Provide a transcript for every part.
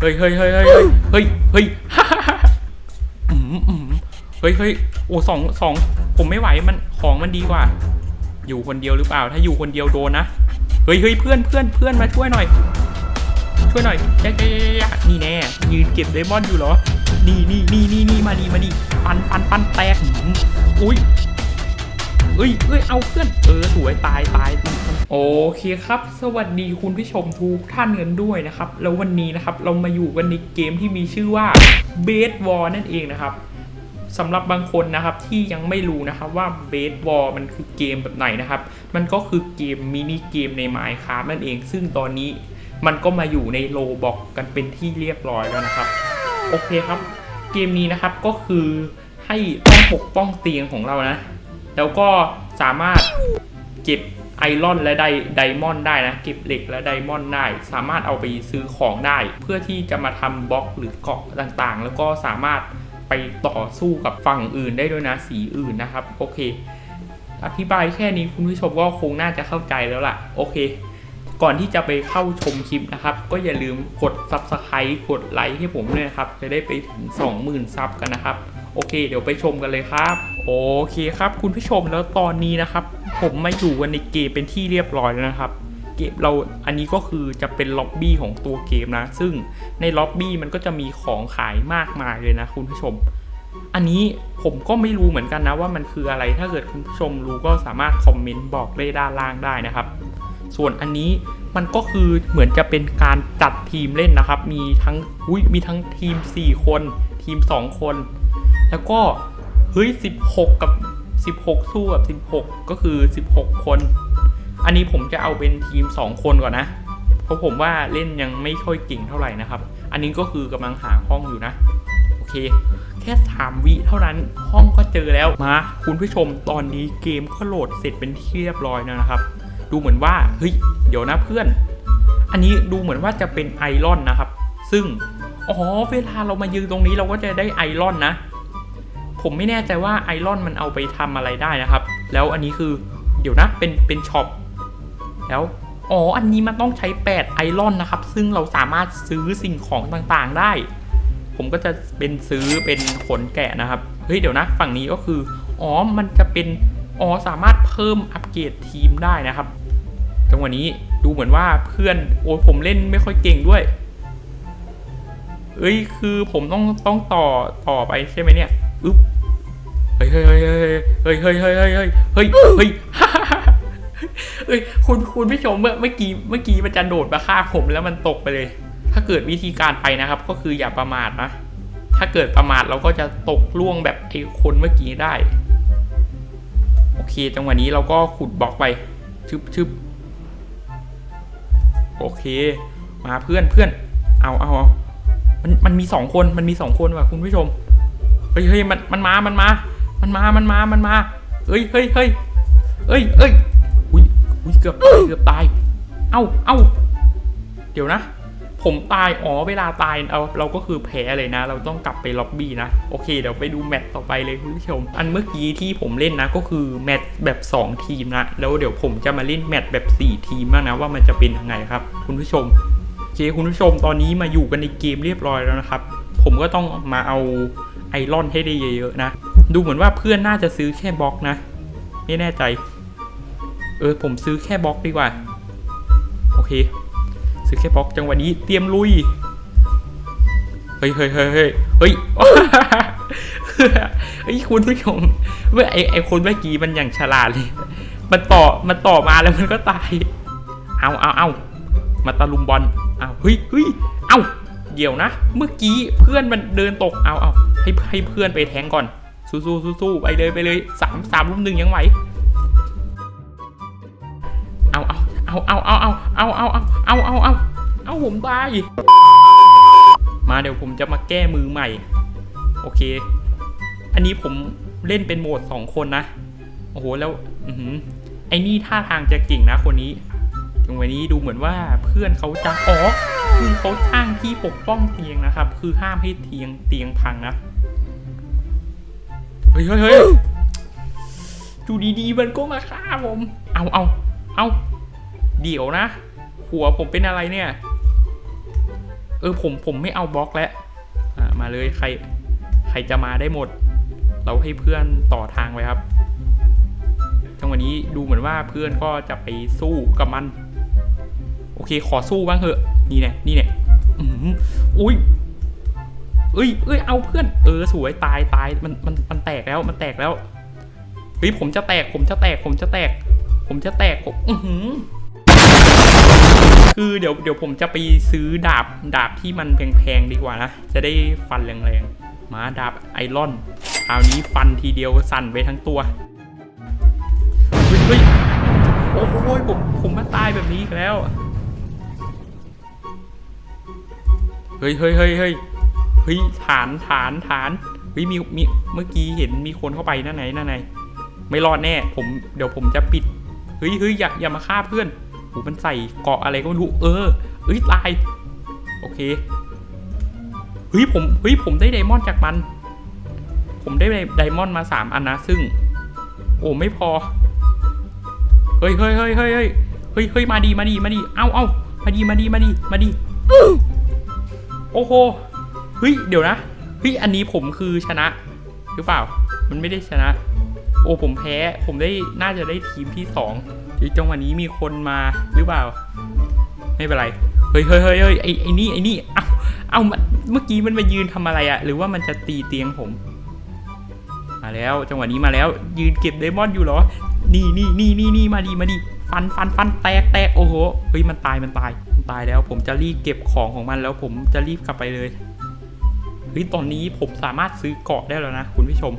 เฮ้ยเฮ้ยเฮ้ยเฮ้ยเฮ้ยเฮ้ยอืมอืมเฮ้ยเฮ้ยโอ้สองสองผมไม่ไหวมันของมันดีกว่า อยู่คนเดียวหรือเปล่า ถ้าอยู่คนเดียวโดนนะเฮ้ยเฮ้ยเพื่อนเพื่อนเพื่อนมาช่วยหน่อย ช่วยหน่อยแจ๊กแจ๊กแจ๊กแจ๊กนี่แน่ยืนเก็บไดมอนอยู่เหรอนี่นี่นี่นี่นี่มาดีมาดีปันปันปันแตกหืมอุ้ย เอ้ยเอ้ยเอาเพื่อนเออสวยตายตายโอเคครับ สวัสดีคุณผู้ชมทุกท่านกันด้วยนะครับ แล้ววันนี้นะครับเรามาอยู่กันในเกมที่มีชื่อว่า b a s e w a r นั่นเองนะครับสำหรับบางคนนะครับที่ยังไม่รู้นะครับว่าเบสบอลมันคือเกมแบบไหนนะครับ มันก็คือเกมมินิเกมใน Minecraft นั่นเอง ซึ่งตอนนี้มันก็มาอยู่ในโลบอกกันเป็นที่เรียบร้อยแล้วนะครับ โอเคครับ เกมนี้นะครับก็คือให้ต้องปกป้องเตียงของเรานะ แล้วก็สามารถเก็บไอรอนและไดไดมอนด์ได้นะ เก็บเหล็กและไดมอนด์ได้ สามารถเอาไปซื้อของได้ เพื่อที่จะมาทำบล็อกหรือเกาะต่างๆ แล้วก็สามารถไปต่อสู้กับฝั่งอื่นได้ด้วยนะสีอื่นนะครับ โอเค อธิบายแค่นี้คุณผู้ชมก็คงน่าจะเข้าใจแล้วล่ะ โอเค ก่อนที่จะไปเข้าชมคลิปนะครับ ก็อย่าลืมกด Subscribe กดไลค์ให้ผมด้วยนะครับ จะได้ไปถึง 20,000 ซับกันนะครับ โอเค เดี๋ยวไปชมกันเลยครับ โอเคครับคุณผู้ชมแล้วตอนนี้นะครับ ผมมาอยู่กันในเกมเป็นที่เรียบร้อยแล้วนะครับ เกมเราอันนี้ก็คือจะเป็นล็อบบี้ของตัวเกมนะ ซึ่งในล็อบบี้มันก็จะมีของขายมากมายเลยนะคุณผู้ชม อันนี้ผมก็ไม่รู้เหมือนกันนะว่ามันคืออะไรถ้าเกิดคุณผู้ชมรู้ก็สามารถคอมเมนต์บอกได้ด้านล่างได้นะครับ ส่วนอันนี้มันก็คือเหมือนจะเป็นการจัดทีมเล่นนะครับ มีทั้งอุ้ยมีทั้งทีม 4 คน ทีม 2 คน แล้วก็ ฮ้ย 16 กับ 16 สู้กับ 16 ก็คือ 16 คน อันนี้ผมจะเอาเป็นทีม 2 คนก่อนนะ เพราะผมว่าเล่นยังไม่ค่อยเก่งเท่าไหร่นะครับ อันนี้ก็คือกำลังหาห้องอยู่นะ โอเค แค่ 3 วิเท่านั้นห้องก็เจอแล้ว มา คุณผู้ชมตอนนี้เกมก็โหลดเสร็จเป็นที่เรียบร้อยแล้วนะครับ ดูเหมือนว่า เฮ้ย เดี๋ยวนะเพื่อน อันนี้ดูเหมือนว่าจะเป็นไอรอนนะครับ ซึ่ง อ๋อ เวลาเรามายืนตรงนี้เราก็จะได้ไอรอนนะ ผมไม่แน่ใจว่าไอรอนมันเอาไปทำอะไรได้นะครับ แล้วอันนี้คือเดี๋ยวนะเป็นเป็นช็อปแล้วอ๋ออันนี้มันต้องใช้ 8 ไอรอนนะครับ ซึ่งเราสามารถซื้อสิ่งของต่างๆได้ ผมก็จะเป็นซื้อเป็นขนแกะนะครับ เฮ้ยเดี๋ยวนะ ฝั่งนี้ก็คืออ๋อมันจะเป็นอ๋อสามารถเพิ่มอัปเกรดทีมได้นะครับจังหวะนี้ดูเหมือนว่าเพื่อนโอ้ผมเล่นไม่ค่อยเก่งด้วย เอ้ยคือผมต้องต้องต่อต่อไปใช่ไหมเนี่ยอึ๊บ เฮ้ยเฮ้ยเฮ้ยเฮ้ยเฮ้ยเฮ้ยเฮ้ยเฮ้ยเฮ้ยเฮ้ยเฮ้ยคุณคุณผู้ชมเมื่อเมื่อกี้เมื่อกี้มันจะโดดมาฆ่าผมแล้วมันตกไปเลย ถ้าเกิดวิธีการไปนะครับ ก็คืออย่าประมาทนะ ถ้าเกิดประมาทเราก็จะตกล่วงแบบไอ้คนเมื่อกี้ได้ โอเคจังหวะนี้เราก็ขุดบล็อกไปชึบชึบโอเค มาเพื่อนเพื่อนเอาเอาเอามันมันมีสองคนมันมีสองคนว่ะคุณผู้ชมเฮ้ยเฮ้ยมันมันมามันมา มันมา มันมา มันมาเฮ้ยเฮ้ยเฮ้ยเอ้ยเอ้ยอุ้ยอุ้ยเกือบตายเกือบตาย เอ้าเอ้าเดี๋ยวนะ ผมตาย อ๋อ เวลาตายเราเราก็คือแพ้เลยนะ เราต้องกลับไปล็อบบี้นะ โอเค เดี๋ยวไปดูแมตช์ต่อไปเลยคุณผู้ชม อันเมื่อกี้ที่ผมเล่นนะ ก็คือแมตช์แบบ 2 ทีมนะ แล้วเดี๋ยวผมจะมาเล่นแมตช์แบบ 4 ทีมบ้างนะว่ามันจะเป็นยังไงครับ คุณผู้ชมโอเคคุณผู้ชมตอนนี้มาอยู่กันในเกมเรียบร้อยแล้วนะครับ ผมก็ต้องมาเอาไอรอนให้ได้เยอะๆนะ ดูเหมือนว่าเพื่อนน่าจะซื้อแค่บล็อกนะ ไม่แน่ใจ เออผมซื้อแค่บล็อกดีกว่า โอเค ซื้อแค่บล็อกจังหวะนี้เตรียมลุย เฮ้ยเฮ้ยเฮ้ยเฮ้ยเฮ้ยเฮ้คุณผู้ชมเมื่อไอไอคนเมื่อกี้มันอย่างฉลาดเลย มันต่อมันต่อมาแล้วมันก็ตาย เอาเอาเอามาตะลุมบอลเอาเฮ้ยเฮ้ยเอาเดี๋ยวนะ เมื่อกี้เพื่อนมันเดินตกเอาเอาให้ให้เพื่อนไปแทงก่อน สู้สู้สู้สู้ไปเลยไปเลยสามสามลุมหนึ่งยังไหวเอาเอาเอาเอาเอาเอาเอาเอาเอาเอาเอาเอาเอาผมตายมาเดี๋ยวผมจะมาแก้มือใหม่ โอเค อันนี้ผมเล่นเป็นโหมดสองคนนะ โอ้โหแล้ว อือไอ้นี่ท่าทางจะเก่งนะคนนี้ตรงวันนี้ดูเหมือนว่าเพื่อนเขาจะอ๋อคือเขาสร้างที่ปกป้องเตียงนะครับ คือห้ามให้เตียงเตียงพังนะ ฮ้ยเฮ้ยเฮ้ยดูดีๆมันก็มาฆ่าผม เอาเอาเอาเดี๋ยวนะ หัวผมเป็นอะไรเนี่ย เออผมผมไม่เอาบล็อกแล้วอ่ามาเลยใคร ใครจะมาได้หมด เราให้เพื่อนต่อทางไว้ครับจังหวะนี้ดูเหมือนว่าเพื่อนก็จะไปสู้กับมัน โอเคขอสู้บ้างเถอะ นี่แน่นี่แน่อือหืออุ้ย เอ้ยเอ้ยเอาเพื่อน เออสวยตายตายมันมันมันแตกแล้วมันแตกแล้วเฮ้ยผมจะแตกผมจะแตกผมจะแตก ผมจะแตกผมอือหือคือเดี๋ยวเดี๋ยวผมจะไปซื้อดาบดาบที่มันแพงๆดีกว่านะ จะได้ฟันแรงๆมาดาบไอรอนคราวนี้ฟันทีเดียวสั่นไปทั้งตัวเฮ้ยเฮ้ยโอ้โหผมผมมาตายแบบนี้อีกแล้ว เฮ้ยเฮ้ยเฮ้ยเฮ้ย เฮ้ยฐานฐานฐานเฮ้ยมีมีเมื่อกี้เห็นมีคนเข้าไปนั่นไหนนั่นไหนไม่รอดแน่ ผมเดี๋ยวผมจะปิดเฮ้ยเฮ้ยอย่าอย่ามาฆ่าเพื่อนโอ้มันใส่เกาะอะไรก็ไม่รู้เออเฮ้ยตายโอเคเฮ้ยผมเฮ้ยผมได้ไดมอนด์จากมัน ผมได้ไดมอนด์มาสามอันนะซึ่ง โอ้ไม่พอเฮ้ยเฮ้ยเฮ้ยเฮ้ยเฮ้ยเฮ้ยเฮ้ยมาดีมาดีมาดีเอ้าเอ้ามาดีมาดีมาดีมาดีโอ้โห เฮ้ยเดี๋ยวนะเฮ้ยอันนี้ผมคือชนะ หรือเปล่า มันไม่ได้ชนะ โอ้ผมแพ้ผมได้น่าจะได้ทีมที่สองอีกจังหวะนี้มีคนมาหรือเปล่า ไม่เป็นไรเฮ้ยเฮ้ยเฮ้ยเฮ้ยไอ้ไอ้นี่ไอ้นี่เอ้าเอ้ามันเมื่อกี้มันมายืนทำอะไรอะหรือว่ามันจะตีเตียงผมมาแล้วจังหวะนี้มาแล้ว ยืนเก็บไดมอนอยู่เหรอ นี่นี่นี่นี่นี่มาดีมาดีฟันฟันฟันแตกแตกโอ้โหเฮ้ยมันตายมันตายมันตายแล้ว ผมจะรีบเก็บของของมันแล้วผมจะรีบกลับไปเลย ฮ้ยตอนนี้ผมสามารถซื้อเกาะได้แล้วนะคุณผู้ชม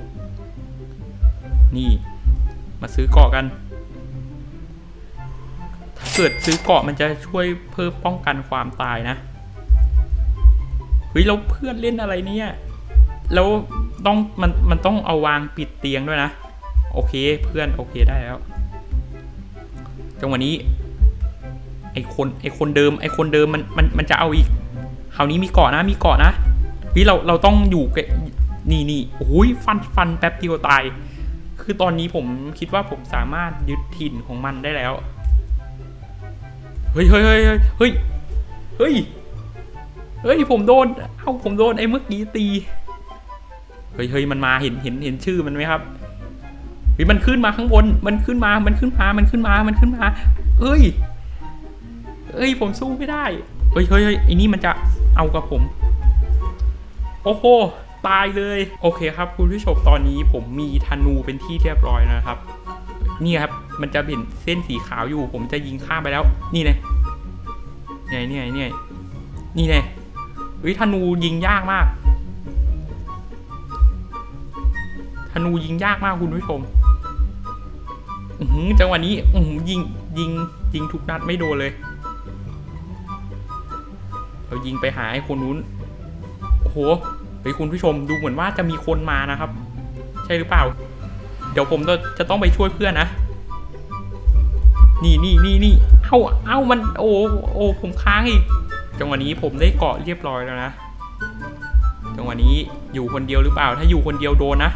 นี่ มาซื้อเกาะกัน ถ้าเกิดซื้อเกาะมันจะช่วยเพิ่มป้องกันความตายนะเฮ้ยเราเพื่อนเล่นอะไรเนี่ย แล้วต้องมันมันต้องเอาวางปิดเตียงด้วยนะ โอเคเพื่อนโอเคได้แล้วจังหวะนี้ไอคนไอคนเดิมไอคนเดิมมันมันมันจะเอาอีกคราวนี้มีเกาะนะมีเกาะนะ นี่เราเราต้องอยู่กับนี่นี่โอ้ยฟันฟันแป๊บเดียวตาย คือตอนนี้ผมคิดว่าผมสามารถยึดถิ่นของมันได้แล้วเฮ้ยเฮ้ยเฮ้ยเฮ้ยเฮ้ยเฮ้ยเฮ้ยผมโดน เอ้าผมโดนไอ้เมื่อกี้ตี เฮ้ยเฮ้ยมันมาเห็นเห็นเห็นชื่อมันไหมครับเฮ้ยมันขึ้นมาข้างบน มันขึ้นมา มันขึ้นมา มันขึ้นมา มันขึ้นมา เอ้ย เอ้ยผมสู้ไม่ได้ เฮ้ยเฮ้ยไอ้นี่มันจะเอากับผม โอ้โหตายเลย โอเคครับ คุณผู้ชมตอนนี้ผมมีธนูเป็นที่เรียบร้อยนะครับ นี่ครับ มันจะเป็นเส้นสีขาวอยู่ ผมจะยิงข้ามไปแล้ว นี่ไงนี่ไงนี่ไงนี่ไงนี่ไงเฮ้ยธนูยิงยากมากธนูยิงยากมากคุณผู้ชมอืจังหวะนี้อืยิงยิงยิงทุกนัดไม่โดนเลย เรายิงไปหาไอ้คนนู้น โอ้โห เฮ้ยคุณผู้ชมดูเหมือนว่าจะมีคนมานะครับ ใช่หรือเปล่า เดี๋ยวผมจะต้องไปช่วยเพื่อนนะนี่นี่นี่นี่เอ้าเอ้ามันโอ้โอ้ผมค้างอีกจังหวะนี้ผมได้เกาะเรียบร้อยแล้วนะจังหวะนี้อยู่คนเดียวหรือเปล่า ถ้าอยู่คนเดียวโดนนะ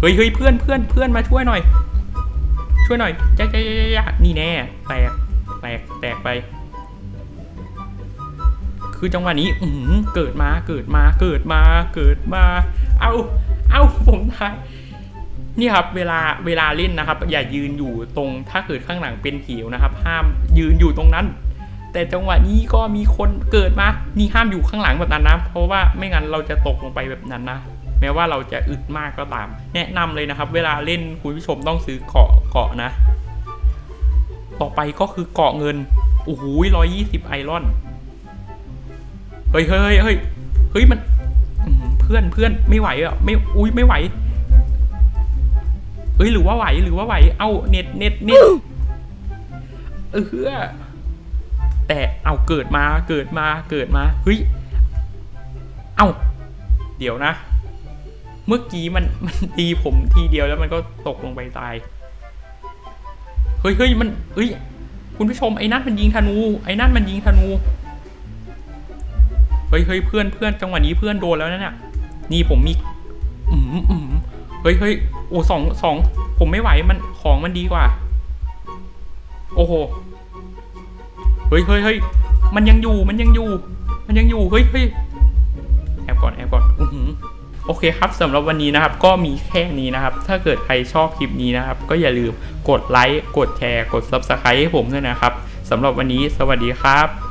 เฮ้ยเฮ้ยเพื่อนเพื่อนเพื่อนมาช่วยหน่อย ช่วยหน่อยจ้าจ้าจ้านี่แน่แตกแตกแตกไป คือจังหวะนี้อืเกิดมาเกิดมาเกิดมาเกิดมา เอาเอาผมตายนี่ครับเวลาเวลาเล่นนะครับ อย่ายืนอยู่ตรงถ้าเกิดข้างหลังเป็นหิวนะครับ ห้ามยืนอยู่ตรงนั้น แต่จังหวะนี้ก็มีคนเกิดมานี่ห้ามอยู่ข้างหลังแบบนั้นนะเพราะว่าไม่งั้นเราจะตกลงไปแบบนั้นนะแม้ว่าเราจะอึดมากก็ตาม แนะนำเลยนะครับ เวลาเล่นคุณผู้ชมต้องซื้อเกาะเกาะนะ ต่อไปก็คือเกาะเงินโอ้โหร้อยยี่สิบไอรอน ฮ้ยเฮ้ยเฮ้ยเฮ้ยมันเพื่อนเพื่อนไม่ไหวอะไม่อุ้ยไม่ไหวเฮ้ยหรือว่าไหวหรือว่าไหว เอ้าเน็ตเน็ตเน็ตเออแต่เอาเกิดมาเกิดมาเกิดมาเฮ้ยเอ้าเดี๋ยวนะ เมื่อกี้มันมันตีผมทีเดียวแล้วมันก็ตกลงไปตายเฮ้ยเฮ้ยมันเฮ้ยคุณผู้ชมไอ้นั่นมันยิงธนู ไอ้นั่นมันยิงธนู ฮ้ยเฮ้ยเพื่อนเพื่อนจังหวะนี้เพื่อนโดนแล้วนะเนี่ยนี่ผมมีอืมอืมเฮ้ยเฮ้ยโอ้สองสองผมไม่ไหวมันของมันดีกว่า โอ้โหเฮ้ยเฮ้ยเฮ้ยมันยังอยู่มันยังอยู่ มันยังอยู่เฮ้ยเฮ้ยแอบก่อนแอบก่อนอือหือโอเคครับสำหรับวันนี้นะครับก็มีแค่นี้นะครับ ถ้าเกิดใครชอบคลิปนี้นะครับ ก็อย่าลืมกดไลค์กดแชร์กด Subscribe ให้ผมด้วยนะครับสำหรับวันนี้สวัสดีครับ